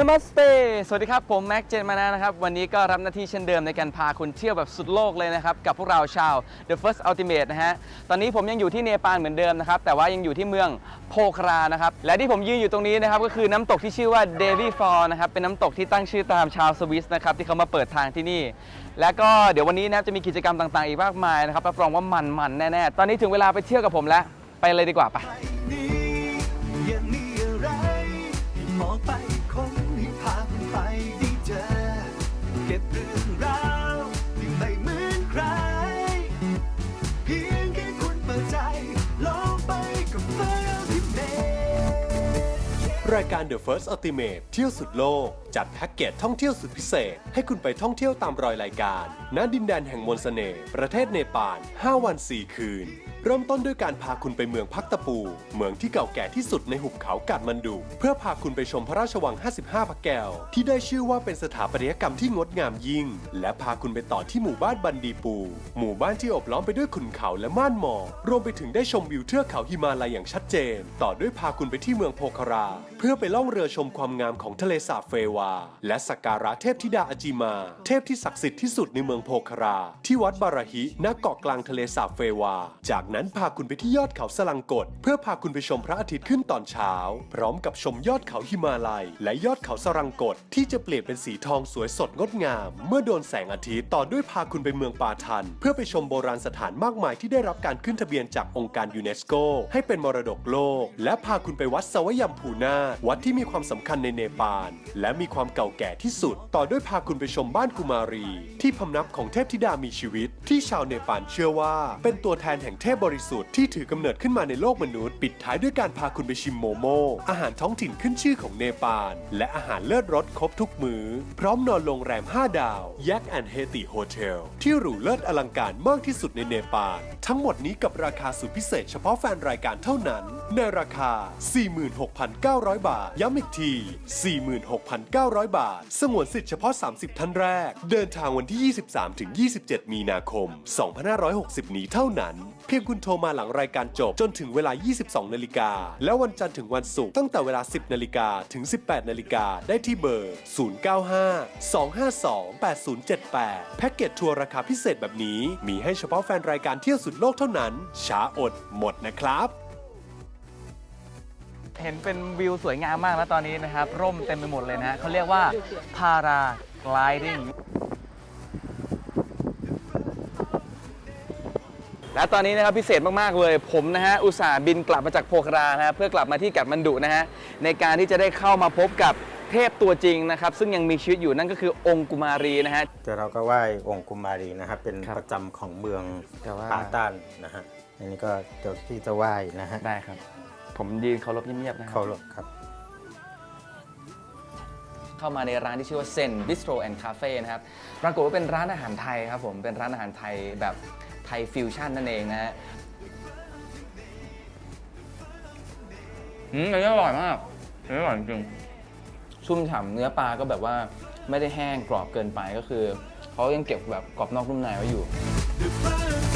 นมัสเต สวัสดีครับ ผมแม็กเจนมานานะครับ วันนี้ก็รับหน้าที่เช่นเดิมในการพาคุณเที่ยวแบบสุดโลกเลยนะครับ กับพวกเราชาว The First Ultimate นะฮะ ตอนนี้ผมยังอยู่ที่เนปาลเหมือนเดิมนะครับ แต่ว่ายังอยู่ที่เมืองโพครานะครับ และที่ผมยืนอยู่ตรงนี้นะครับ ก็คือน้ำตกที่ชื่อว่าเดวีฟอร์นะครับ เป็นน้ำตกที่ตั้งชื่อตามชาวสวิสนะครับที่เขามาเปิดทางที่นี่ และก็เดี๋ยววันนี้นะครับจะมีกิจกรรมต่างๆ อีกมากมายนะครับรับรองว่ามันๆแน่ๆตอนนี้ถึงเวลาไปเที่ยวกับผมแล้วไปเลยดีกว่าไป ก็บเรื่องราวที่ไม่เหมือนใคร เพียงแค่คุณเปิดใจลองไปกับเพื่อนที่เมรายการ The First Ultimate เที่ยวสุดโลกจัดแพ็กเกจท่องเที่ยวสุดพิเศษ ให้คุณไปท่องเที่ยวตามรอยรายการ ณ ดินแดนแห่งมนต์เสน่ห์ ประเทศเนปาล 5 วัน 4 คืน เริ่มต้นด้วยการพาคุณไปเมืองพักตะปู เมืองที่เก่าแก่ที่สุดในหุบเขากาดมันดูเพื่อพาคุณไปชมพระราชวัง 55 พระแก้ว ที่ได้ชื่อว่าเป็นสถาปัตยกรรมที่งดงามยิ่ง และพาคุณไปต่อที่หมู่บ้านบันดีปู หมู่บ้านที่อบล้อมไปด้วยขุนเขาและม่านหมอกรวมไปถึงได้ชมวิวเทือกเขาหิมาลัยอย่างชัดเจน ต่อด้วยพาคุณไปที่เมืองโพคารา เพื่อไปล่องเรือชมความงามของทะเลสาบเฟวาและสักการะเทพธิดาอจิมา เทพที่ศักดิ์สิทธิ์ที่สุดในเมืองโพคารา ที่วัดบาราฮิณเกาะกลางทะเลสาบเฟวา จากนั้นพาคุณไปที่ยอดเขาสลังกด เพื่อพาคุณไปชมพระอาทิตย์ขึ้นตอนเช้า พร้อมกับชมยอดเขาหิมาลัย และยอดเขาสลังกด ที่จะเปลี่ยนเป็นสีทองสวยสดงดงาม เมื่อโดนแสงอาทิตย์ต่อด้วยพาคุณไปเมืองปาทัน เพื่อไปชมโบราณสถานมากมายที่ได้รับการขึ้นทะเบียนจากองค์การยูเนสโกให้เป็นมรดกโลก และพาคุณไปวัดสวยัมพูนาวัดที่มีความสำคัญในเนปาลและมีความเก่าแก่ที่สุด ต่อด้วยพาคุณไปชมบ้านกุมารี ที่พำนักของเทพธิดามีชีวิต ที่ชาวเนปาลเชื่อว่า เป็นตัวแทนแห่งเทพบริสุทธิ์ที่ถือกำเนิดขึ้นมาในโลกมนุษย์ ปิดท้ายด้วยการพาคุณไปชิมโมโม อาหารท้องถิ่นขึ้นชื่อของเนปาล และอาหารเลิศรสครบทุกมือ้อ พร้อมนอนโรงแรม 5 ดาวยักษ์แอนเฮติโฮเทลที่หรูเลิศอลังการมากที่สุดในเนปาล ทั้งหมดนี้กับราคาสุดพิเศษเฉพาะแฟนรายการเท่านั้น ในราคา 46,900 บาท ย้ำอีกที 46,900 900 บาท สงวนสิทธิ์เฉพาะ 30 ท่านแรก เดินทางวันที่ 23-27 มีนาคม 2560 นี้เท่านั้น เพียงคุณโทรมาหลังรายการจบจนถึงเวลา 22 นาฬิกา แล้ววันจันทร์ถึงวันศุกร์ตั้งแต่เวลา 10 นาฬิกาถึง 18 นาฬิกาได้ที่เบอร์ 095 252 8078 แพ็กเกจทัวร์ราคาพิเศษแบบนี้ มีให้เฉพาะแฟนรายการเที่ยวสุดโลกเท่านั้น ช้าอดหมดนะครับ เห็นเป็นวิวสวยงามมากแล้วตอนนี้นะครับ ร่มเต็มไปหมดเลยนะฮะเขาเรียกว่า paragliding และตอนนี้นะครับพิเศษมากๆเลย ผมนะฮะอุตส่าห์บินกลับมาจากโพครานะฮะเพื่อกลับมาที่กัดมันดุนะฮะในการที่จะได้เข้ามาพบกับเทพตัวจริงนะครับ ซึ่งยังมีชีวิตอยู่นั่นก็คือองค์กุมารีนะฮะเดี๋ยวเราก็ไหว้องค์กุมารีนะครับเป็นครับประจำของเมืองแต่ว่า ปาตันนะฮะอันนี้ก็เดี๋ยวที่จะไหว้นะฮะ ได้ครับ ผมยืนเคารพเงียบๆนะครัเขาบหลบครับ เข้ามาในร้านที่ชื่อว่าเซนบิสโตรแอนด์คาเฟ่นะครับ ปรากฏว่าเป็นร้านอาหารไทยครับผม เป็นร้านอาหารไทยแบบไทยฟิวชั่นนั่นเองนะฮะอืมอันนี้อร่อยมากอันนี้อร่อยจริงชุ่มฉ่ำเนื้อปลาก็แบบว่าไม่ได้แห้งกรอบเกินไปก็คือเขายังเก็บแบบกรอบนอกนุ่มในไว้อยู่ The First